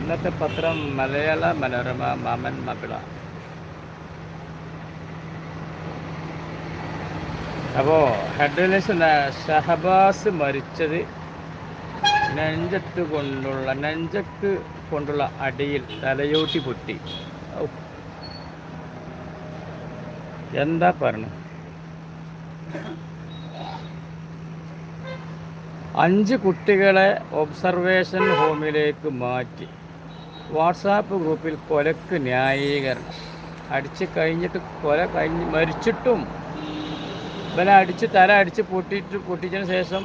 ഇന്നത്തെ പത്രം മലയാള മനോരമ മാമൻ മപ്പിള. അപ്പോൾ ഹെഡ്ലൈൻസ് ഷഹബാസ് മരിച്ചത് നെഞ്ചത്ത് കൊണ്ടുള്ള നെഞ്ചത്ത് കൊണ്ടുള്ള അടിയിൽ തലയോട്ടി പൊട്ടി. എന്താ പറഞ്ഞു? അഞ്ച് കുട്ടികളെ ഒബ്സർവേഷൻ ഹോമിലേക്ക് മാറ്റി. വാട്സാപ്പ് ഗ്രൂപ്പിൽ കൊലക്ക് ന്യായീകരണം അടിച്ച് കഴിഞ്ഞിട്ട് കൊല കഴിഞ്ഞ് മരിച്ചിട്ടും ഇവനെ അടിച്ച് തല അടിച്ച് പൊട്ടിയിട്ട് പൊട്ടിച്ചതിന് ശേഷം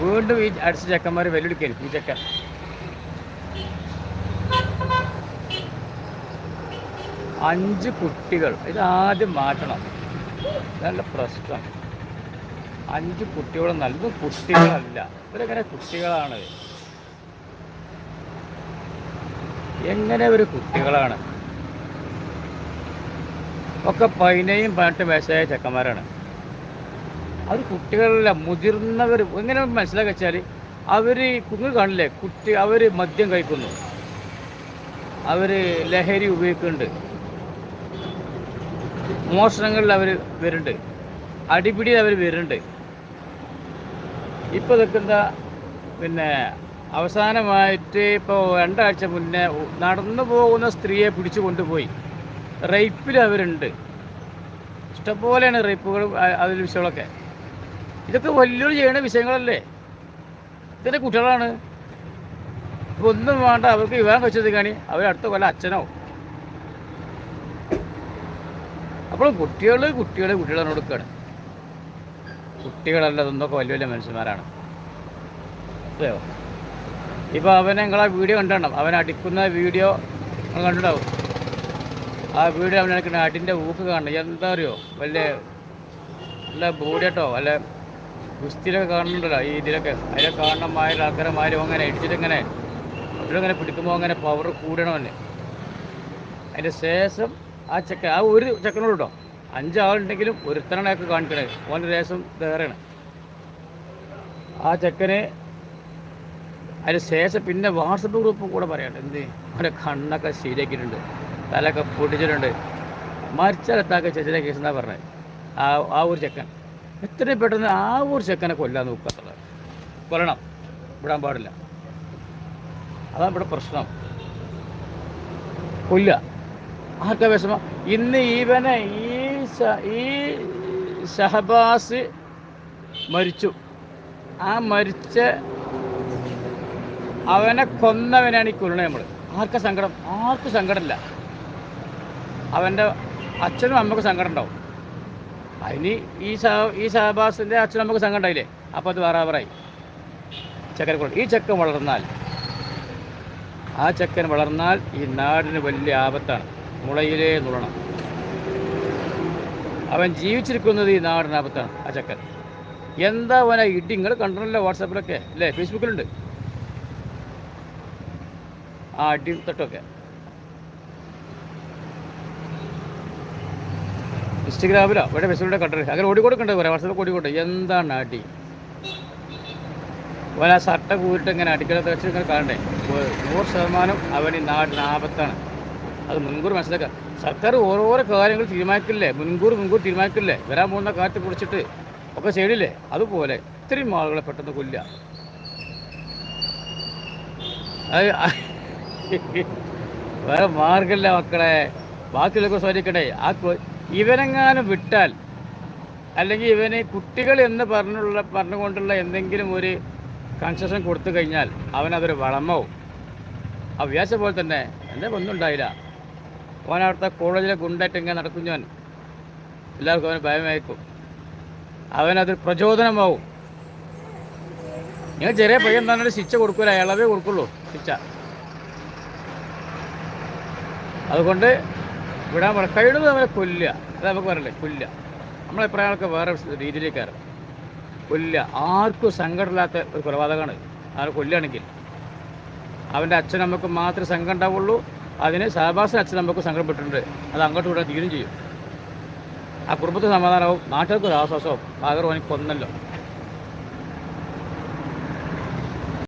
വീണ്ടും ഈ അടിച്ച ചെക്കന്മാർ വെല്ലുവിളിക്കരുത്. ഈ ചെക്കൻ. അഞ്ച് കുട്ടികൾ. ഇത് ആദ്യം മാറ്റണം. നല്ല പ്രശ്നം. അഞ്ച് കുട്ടികൾ നല്ല കുട്ടികളല്ല. ഇവരെങ്ങനെ കുട്ടികളാണ്? എങ്ങനെ ഒരു കുട്ടികളാണ്? ഒക്കെ പതിനേയും പതിനെട്ട് വയസ്സായ ചെക്കന്മാരാണ്. അവർ കുട്ടികളല്ല മുതിർന്നവർ എങ്ങനെ മനസ്സിലാക്കി വെച്ചാൽ അവർ കുഞ്ഞു കാണില്ലേ കുട്ടി അവർ മദ്യം കഴിക്കുന്നു. അവർ ലഹരി ഉപയോഗിക്കുന്നുണ്ട്. മോഷണങ്ങളിൽ അവർ വരുന്നുണ്ട്. അടിപിടിയിൽ അവർ വരുന്നുണ്ട്. ഇപ്പോൾ നിൽക്കുന്ന പിന്നെ അവസാനമായിട്ട് ഇപ്പോൾ രണ്ടാഴ്ച മുന്നേ നടന്നു പോകുന്ന സ്ത്രീയെ പിടിച്ചു കൊണ്ടുപോയി. റേപ്പിൽ അവരുണ്ട്. ഇഷ്ടംപോലെയാണ് റേപ്പുകൾ അതിൽ വിഷയങ്ങളൊക്കെ. ഇതൊക്കെ വലിയൊരു ചെയ്യുന്ന വിഷയങ്ങളല്ലേ? ഇതിന്റെ കുട്ടികളാണ്. ഇപ്പോൾ ഒന്നും വേണ്ട അവർക്ക് വിവാഹം കഴിച്ചത് കാണി അവർ അടുത്ത കൊല്ലം അച്ഛനോ അപ്പോൾ കുട്ടികൾ കുട്ടികൾ കുട്ടികളെ കൊടുക്കുകയാണ് കുട്ടികളല്ല ഇതൊന്നൊക്കെ വലിയ വലിയ മനുഷ്യന്മാരാണ്. അതെയോ? ഇപ്പോൾ അവൻ നിങ്ങളാ വീഡിയോ കണ്ടിടണം അവൻ അടിക്കുന്ന വീഡിയോ കണ്ടിട്ടുണ്ടാവും. ആ വീഡിയോ അവൻ എടുക്കുന്ന അടിന്റെ ഊക്ക് കാണണം. എന്താ അറിയോ? വലിയ നല്ല ബോഡിയട്ടോ വല്ല ഗുസ്തിയിലൊക്കെ കാണുന്നുണ്ടല്ലോ ഈ ഇതിലൊക്കെ. അതിലെ കാണണം മായാലും ആൾക്കാരെ മാരും അങ്ങനെ ഇടിച്ചിട്ടിങ്ങനെ അവരിങ്ങനെ പിടിക്കുമ്പോൾ അങ്ങനെ പവർ കൂടണമെന്ന് അതിന്റെ ശേഷം ആ ചെക്ക ആ ഒരു ചെക്കനോട് കേട്ടോ. അഞ്ചാളുണ്ടെങ്കിലും ഒരുത്തനാണൊക്കെ കാണിക്കണേ ഓന്റെ ദേശം വേറെയാണ്. ആ ചെക്കന് അതിന് ശേഷം പിന്നെ വാട്സപ്പ് ഗ്രൂപ്പും കൂടെ പറയണ്ട എന്ത്? അവന്റെ കണ്ണൊക്കെ ശരിയാക്കിയിട്ടുണ്ട്. തലൊക്കെ പൊട്ടിച്ചിട്ടുണ്ട്. മരിച്ചാലെത്താക്ക ചെച്ചിനെ കേസ് എന്നാ പറഞ്ഞത് ആ ആ ഒരു ചെക്കൻ. എത്രയും പെട്ടെന്ന് ആ ഒരു ചെക്കനെ കൊല്ലാൻ നോക്കുക കൊല്ലണം. വിടാൻ പാടില്ല. അതാണ് ഇവിടെ പ്രശ്നം. കൊല്ല ആർക്കാ വിഷമം? ഇന്ന് ഈവനെ ഈ ഈ ഷഹബാസ് മരിച്ചു. ആ മരിച്ച അവനെ കൊന്നവനാണ് ഈ കുരുണ നമ്മൾ ആർക്കാ സങ്കടം? ആർക്കും സങ്കടമില്ല. അവന്റെ അച്ഛനും അമ്മയ്ക്ക് സങ്കടം ഉണ്ടാവും. അതിന് ഈ ഈ ഷഹബാസിന്റെ അച്ഛനും അമ്മയ്ക്ക് സങ്കടം ഉണ്ടായില്ലേ? അപ്പോൾ അത് വേറെ വേറായി ചെക്കനെ കൊണ്ട് ഈ ചെക്കൻ വളർന്നാൽ ആ ചക്കൻ വളർന്നാൽ ഈ നാടിന് വലിയ ആപത്താണ്. മുളയിലേ നുള്ളണം. അവൻ ജീവിച്ചിരിക്കുന്നത് ഈ നാടിന് ആപത്താണ് ആ ചെക്കൻ. എന്താ അവനെ ഇടി? നിങ്ങൾ കണ്ടിട്ടുണ്ടല്ലോ വാട്സാപ്പിലൊക്കെ അല്ലേ? ഫേസ്ബുക്കിലുണ്ട്. ആ അടിയും തൊട്ടൊക്കെ. ഇൻസ്റ്റഗ്രാമിലോ? ഇവിടെ ഫേസ്ബുക്കിലൂടെ കണ്ടത് അങ്ങനെ ഓടിക്കൊടുക്കണ്ടേ പറയാം വാട്സാപ്പിൽ ഓടിക്കോട്ടെ എന്താണ് അടി? അവൻ ആ സട്ട കൂരിട്ട് ഇങ്ങനെ അടിക്കലത്തെ വെച്ച് ഇങ്ങനെ കാണണ്ടേ? നൂറ് ശതമാനം അവൻ ഈ നാടിന് ആപത്താണ്. അത് മുൻകൂർ മനസ്സിലാക്കുക. സർക്കാർ ഓരോരോ കാര്യങ്ങൾ തീരുമാനിക്കില്ലേ? മുൻകൂർ മുൻകൂർ തീരുമാനിക്കില്ലേ? വരാൻ പോകുന്ന കാറ്റ് കുറിച്ചിട്ട് ഒക്കെ ചെയ്തില്ലേ? അതുപോലെ ഇത്രയും ആളുകളെ പെട്ടെന്ന് കൊല്ലുക. അത് വേറെ മാർഗമില്ല മക്കളെ. ബാക്കിയുള്ളൊക്കെ സ്വരിക്കട്ടെ ആ ഇവനെങ്ങാനും വിട്ടാൽ അല്ലെങ്കിൽ ഇവന് കുട്ടികൾ എന്ന് പറഞ്ഞുള്ള പറഞ്ഞുകൊണ്ടുള്ള എന്തെങ്കിലും ഒരു കൺസെഷൻ കൊടുത്തു കഴിഞ്ഞാൽ അവനതൊരു വളമാവും. ആ വ്യാസ പോലെ തന്നെ എന്റെ ഒന്നും ഉണ്ടായില്ല. അവൻ കോളേജിലെ ഗുണ്ടായിട്ട് ഇങ്ങനെ നടക്കുന്നവൻ എല്ലാവർക്കും അവന് ഭയമായിക്കും അവനതൊരു പ്രചോദനമാവും. നിങ്ങൾ ചെറിയ പയ്യൻ തന്നെ ശിക്ഷ കൊടുക്കൂല. ഇളവേ കൊടുക്കുള്ളൂ ശിക്ഷ. അതുകൊണ്ട് വിടാൻ പറ കഴിയുന്നത് നമ്മളെ കൊല്ലുക. അത് നമുക്ക് പറയണ്ടേ കൊല്ലുക. നമ്മളെപ്പോഴൊക്കെ വേറെ രീതിയിലേക്കാറ് കൊല്ലുക. ആർക്കും സങ്കടമില്ലാത്ത ഒരു കൊലപാതകമാണ്. ആരെ കൊല്ലുകയാണെങ്കിൽ അവന്റെ അച്ഛൻ നമുക്ക് മാത്രമേ സങ്കടം ഉണ്ടാവുള്ളൂ അതിന് സഹബാസിന് അച്ഛൻ നമുക്ക് സങ്കടപ്പെട്ടിട്ടുണ്ട്. അത് അങ്ങോട്ട് വിടാൻ തീരും ചെയ്യും. ആ കുടുംബത്തിന് സമാധാനവും നാട്ടുകാർക്ക് ഒരു ആശ്വാസവും ആഗ്രഹം എനിക്ക് കൊന്നല്ലോ